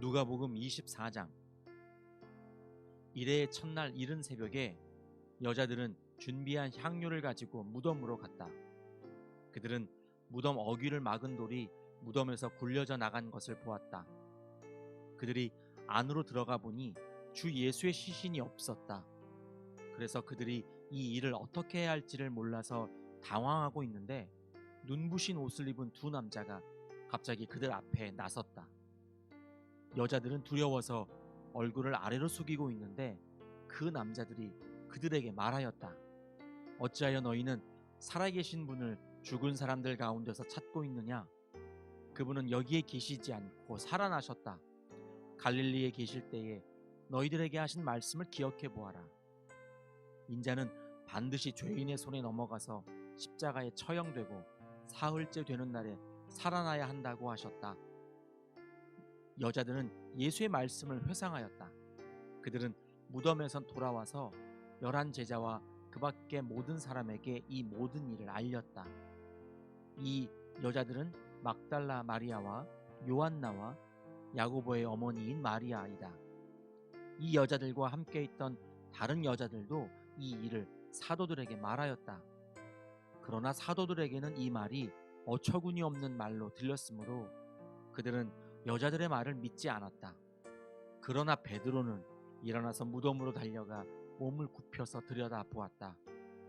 누가복음 24장 이래의 첫날 이른 새벽에 여자들은 준비한 향료를 가지고 무덤으로 갔다. 그들은 무덤 어귀를 막은 돌이 무덤에서 굴려져 나간 것을 보았다. 그들이 안으로 들어가 보니 주 예수의 시신이 없었다. 그래서 그들이 이 일을 어떻게 해야 할지를 몰라서 당황하고 있는데 눈부신 옷을 입은 두 남자가 갑자기 그들 앞에 나섰다. 여자들은 두려워서 얼굴을 아래로 숙이고 있는데 그 남자들이 그들에게 말하였다. 어찌하여 너희는 살아계신 분을 죽은 사람들 가운데서 찾고 있느냐? 그분은 여기에 계시지 않고 살아나셨다. 갈릴리에 계실 때에 너희들에게 하신 말씀을 기억해 보아라. 인자는 반드시 죄인의 손에 넘어가서 십자가에 처형되고 사흘째 되는 날에 살아나야 한다고 하셨다. 여자들은 예수의 말씀을 회상하였다. 그들은 무덤에선 돌아와서 열한 제자와 그 밖의 모든 사람에게 이 모든 일을 알렸다. 이 여자들은 막달라 마리아와 요한나와 야고보의 어머니인 마리아이다. 이 여자들과 함께 있던 다른 여자들도 이 일을 사도들에게 말하였다. 그러나 사도들에게는 이 말이 어처구니 없는 말로 들렸으므로 그들은 여자들의 말을 믿지 않았다. 그러나 베드로는 일어나서 무덤으로 달려가 몸을 굽혀서 들여다 보았다.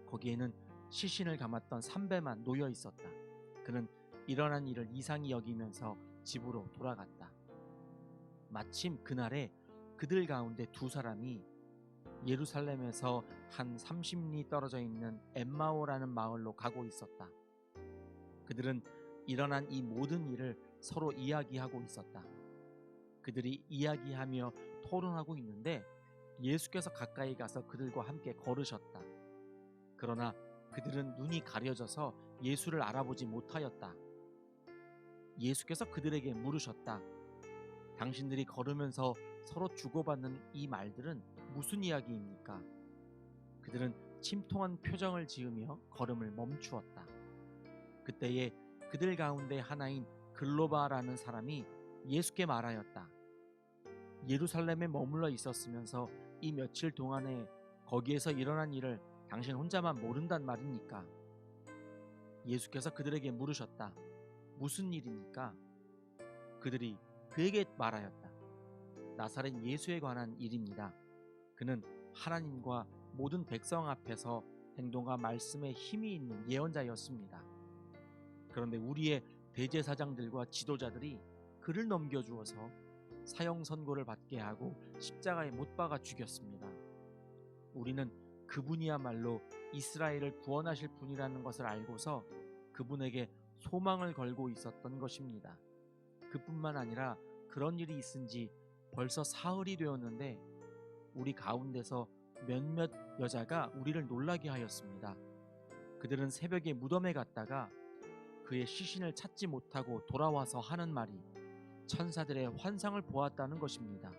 거기에는 시신을 감았던 삼배만 놓여 있었다. 그는 일어난 일을 이상히 여기면서 집으로 돌아갔다. 마침 그날에 그들 가운데 두 사람이 예루살렘에서 한 30리 떨어져 있는 엠마오라는 마을로 가고 있었다. 그들은 일어난 이 모든 일을 서로 이야기하고 있었다. 그들이 이야기하며 토론하고 있는데 예수께서 가까이 가서 그들과 함께 걸으셨다. 그러나 그들은 눈이 가려져서 예수를 알아보지 못하였다. 예수께서 그들에게 물으셨다. 당신들이 걸으면서 서로 주고받는 이 말들은 무슨 이야기입니까? 그들은 침통한 표정을 지으며 걸음을 멈추었다. 그때에 그들 가운데 하나인 글로바라는 사람이 예수께 말하였다. 예루살렘에 머물러 있었으면서 이 며칠 동안에 거기에서 일어난 일을 당신 혼자만 모른단 말입니까? 예수께서 그들에게 물으셨다. 무슨 일입니까? 그들이 그에게 말하였다. 나사렛 예수에 관한 일입니다. 그는 하나님과 모든 백성 앞에서 행동과 말씀에 힘이 있는 예언자였습니다. 그런데 우리의 대제사장들과 지도자들이 그를 넘겨주어서 사형 선고를 받게 하고 십자가에 못 박아 죽였습니다. 우리는 그분이야말로 이스라엘을 구원하실 분이라는 것을 알고서 그분에게 소망을 걸고 있었던 것입니다. 그뿐만 아니라 그런 일이 있은 지 벌써 사흘이 되었는데 우리 가운데서 몇몇 여자가 우리를 놀라게 하였습니다. 그들은 새벽에 무덤에 갔다가 그의 시신을 찾지 못하고 돌아와서 하는 말이 천사들의 환상을 보았다는 것입니다.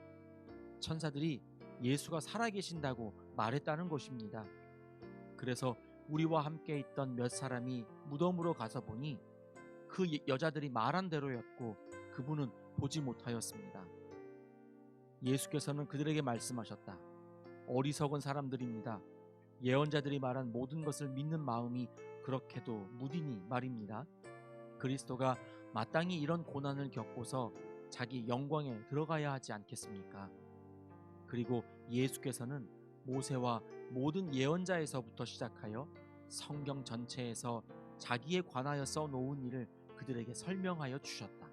천사들이 예수가 살아계신다고 말했다는 것입니다. 그래서 우리와 함께 있던 몇 사람이 무덤으로 가서 보니 그 여자들이 말한 대로였고 그분은 보지 못하였습니다. 예수께서는 그들에게 말씀하셨다. 어리석은 사람들입니다. 예언자들이 말한 모든 것을 믿는 마음이 그렇게도 무디니 말입니다. 그리스도가 마땅히 이런 고난을 겪고서 자기 영광에 들어가야 하지 않겠습니까? 그리고 예수께서는 모세와 모든 예언자에서부터 시작하여 성경 전체에서 자기에 관하여 써 놓은 일을 그들에게 설명하여 주셨다.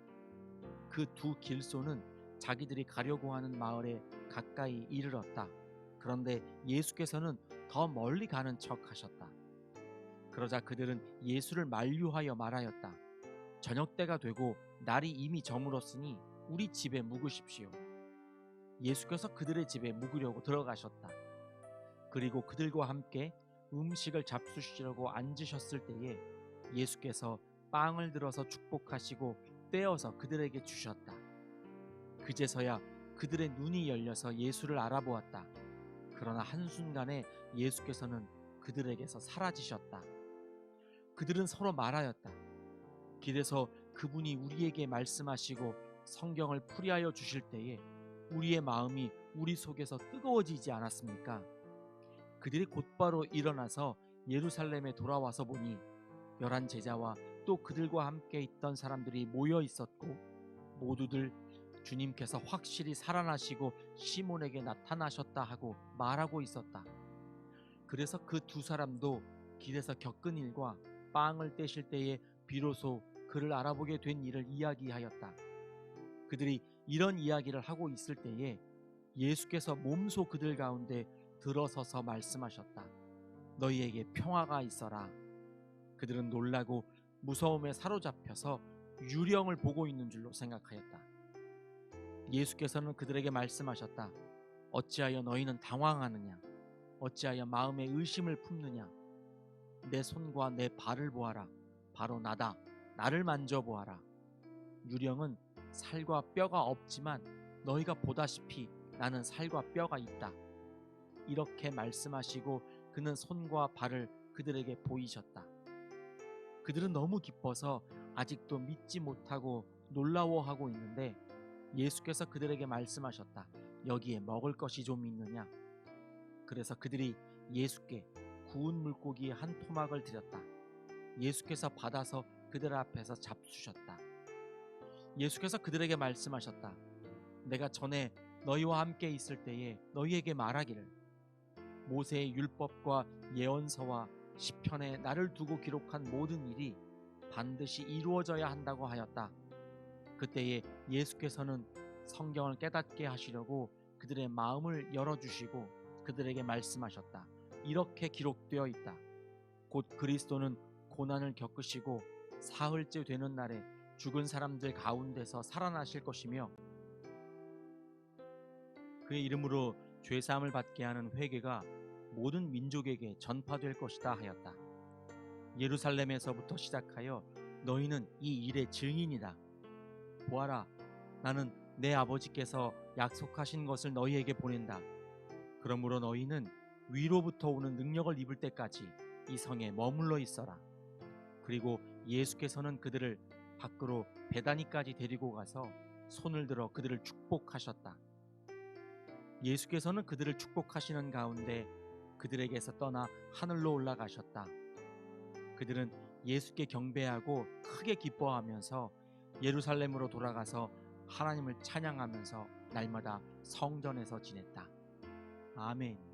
그 두 길소는 자기들이 가려고 하는 마을에 가까이 이르렀다. 그런데 예수께서는 더 멀리 가는 척 하셨다. 그러자 그들은 예수를 만류하여 말하였다. 저녁 때가 되고 날이 이미 저물었으니 우리 집에 묵으십시오. 예수께서 그들의 집에 묵으려고 들어가셨다. 그리고 그들과 함께 음식을 잡수시려고 앉으셨을 때에 예수께서 빵을 들어서 축복하시고 떼어서 그들에게 주셨다. 그제서야 그들의 눈이 열려서 예수를 알아보았다. 그러나 한순간에 예수께서는 그들에게서 사라지셨다. 그들은 서로 말하였다. 길에서 그분이 우리에게 말씀하시고 성경을 풀이하여 주실 때에 우리의 마음이 우리 속에서 뜨거워지지 않았습니까? 그들이 곧바로 일어나서 예루살렘에 돌아와서 보니 열한 제자와 또 그들과 함께 있던 사람들이 모여 있었고 모두들 주님께서 확실히 살아나시고 시몬에게 나타나셨다 하고 말하고 있었다. 그래서 그 두 사람도 길에서 겪은 일과 빵을 떼실 때에 비로소 그를 알아보게 된 일을 이야기하였다. 그들이 이런 이야기를 하고 있을 때에 예수께서 몸소 그들 가운데 들어서서 말씀하셨다. 너희에게 평화가 있어라. 그들은 놀라고 무서움에 사로잡혀서 유령을 보고 있는 줄로 생각하였다. 예수께서는 그들에게 말씀하셨다. 어찌하여 너희는 당황하느냐? 어찌하여 마음에 의심을 품느냐? 내 손과 내 발을 보아라. 바로 나다. 나를 만져보아라. 유령은 살과 뼈가 없지만 너희가 보다시피 나는 살과 뼈가 있다. 이렇게 말씀하시고 그는 손과 발을 그들에게 보이셨다. 그들은 너무 기뻐서 아직도 믿지 못하고 놀라워하고 있는데 예수께서 그들에게 말씀하셨다. 여기에 먹을 것이 좀 있느냐? 그래서 그들이 예수께 구운 물고기 한 토막을 드렸다. 예수께서 받아서 그들 앞에서 잡수셨다. 예수께서 그들에게 말씀하셨다. 내가 전에 너희와 함께 있을 때에 너희에게 말하기를 모세의 율법과 예언서와 시편에 나를 두고 기록한 모든 일이 반드시 이루어져야 한다고 하였다. 그때에 예수께서는 성경을 깨닫게 하시려고 그들의 마음을 열어주시고 그들에게 말씀하셨다. 이렇게 기록되어 있다. 곧 그리스도는 고난을 겪으시고 사흘째 되는 날에 죽은 사람들 가운데서 살아나실 것이며 그의 이름으로 죄 사함을 받게 하는 회개가 모든 민족에게 전파될 것이다 하였다. 예루살렘에서부터 시작하여 너희는 이 일의 증인이다. 보아라, 나는 내 아버지께서 약속하신 것을 너희에게 보낸다. 그러므로 너희는 위로부터 오는 능력을 입을 때까지 이 성에 머물러 있어라. 그리고 예수께서는 그들을 밖으로 베다니까지 데리고 가서 손을 들어 그들을 축복하셨다. 예수께서는 그들을 축복하시는 가운데 그들에게서 떠나 하늘로 올라가셨다. 그들은 예수께 경배하고 크게 기뻐하면서 예루살렘으로 돌아가서 하나님을 찬양하면서 날마다 성전에서 지냈다. 아멘.